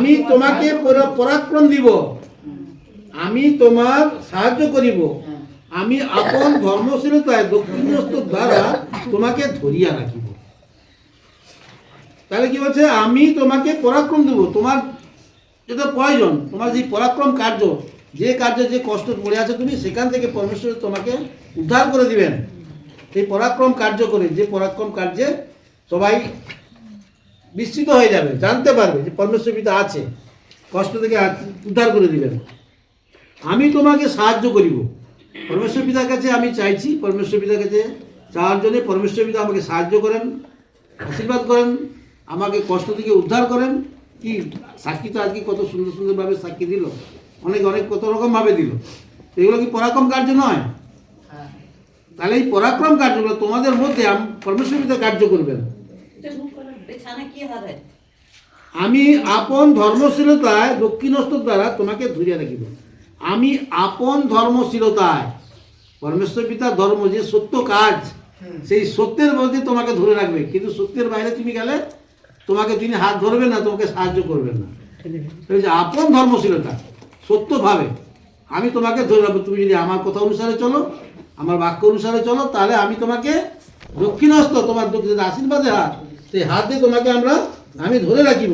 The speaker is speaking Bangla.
আমি তোমাকে পরাক্রম দিব। আমি তোমার সাহায্য করিব। আমি আপন ধর্মশীলতায় দক্ষিণস্থ দ্বারা তোমাকে ধরিয়া রাখিব। তাহলে কি বলছে? আমি তোমাকে পরাক্রম দেব। তোমার যেটা প্রয়োজন, তোমার যে পরাক্রম কার্য, যে কার্যে যে কষ্ট পড়ে আছে তুমি, সেখান থেকে পরমেশ্বর তোমাকে উদ্ধার করে দিবেন। এই পরাক্রম কার্য করে, যে পরাক্রম কার্যে সবাই বিস্তৃত হয়ে যাবে জানতে পারবে যে পরমেশ্বর পিতা আছে। কষ্ট থেকে উদ্ধার করে দিবেন। আমি তোমাকে সাহায্য করিব। পরমেশ্বর পিতার কাছে আমি চাইছি পরমেশ্বর পিতার কাছে চাওয়ার জন্য পরমেশ্বর পিতা আমাকে সাহায্য করেন আশীর্বাদ করেন আমাকে কষ্ট থেকে উদ্ধার করেন। কি সাক্ষী তো আজকে কত সুন্দর সুন্দরভাবে সাক্ষী দিল। অনেক অনেক কত রকমভাবে দিল। এগুলো কি পরাক্রম কার্য নয়? তাহলে এই পরাক্রম কার্যগুলো তোমাদের মধ্যে পরমেশ্বর পিতা কার্য করবেন। আমি আপন ধর্মশীলতায় দক্ষিণস্থ দ্বারা তোমাকে ধরিয়া রাখিব। আমি আপন ধর্মশীলতায়, পরমেশ্বর পিতার ধর্ম যে সত্য কাজ, সেই সত্যের মধ্যে তোমাকে ধরে রাখবে। কিন্তু সত্যের বাইরে তুমি গেলে তোমাকে তিনি হাত ধরবে না, তোমাকে সাহায্য করবেন না। আপন ধর্মশীলতা, সত্যভাবে আমি তোমাকে ধরে রাখব। তুমি যদি আমার কথা অনুসারে চলো, আমার বাক্য অনুসারে চলো, তাহলে আমি তোমাকে দক্ষিণস্থ, তোমার দক্ষিণ আশীর্বাদে হাত সেই হাত দিয়ে তোমাকে আমরা আমি ধরে রাখিব।